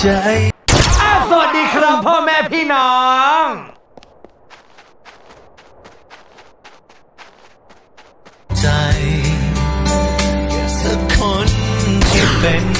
ใจอาสวัสดีครับพ่อแม่พี่น้อง ใจสักคนที่เป็น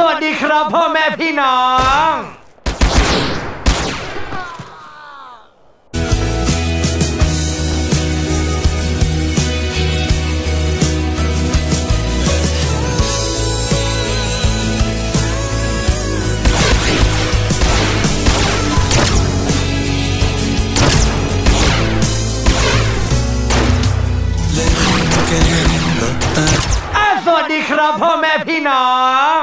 สวัสดีครับพ่อแม่พี่น้อง อ่สวัสดีครับพ่อแม่พี่น้อง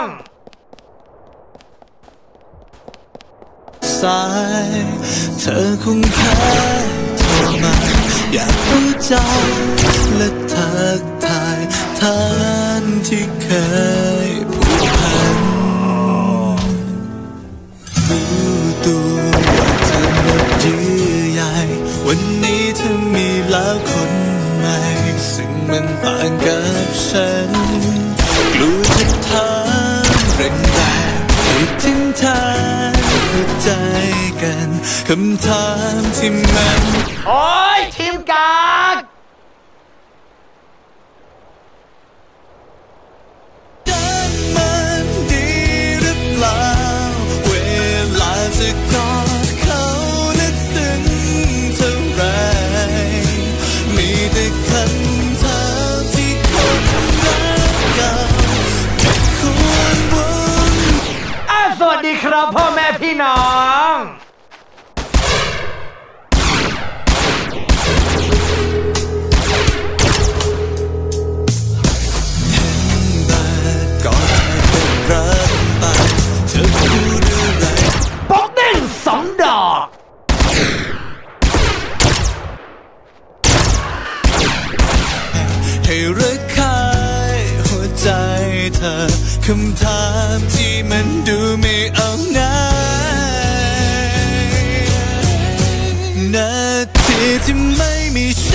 าย เธอคงแค่โทรมา อยากรู้ใจและทักทายท่านที่เคย คำถามที่มัน โอ้ยทีมกา คำถามที่มันดูไม่เอาไหนนาทีที่ไม่มีฉัน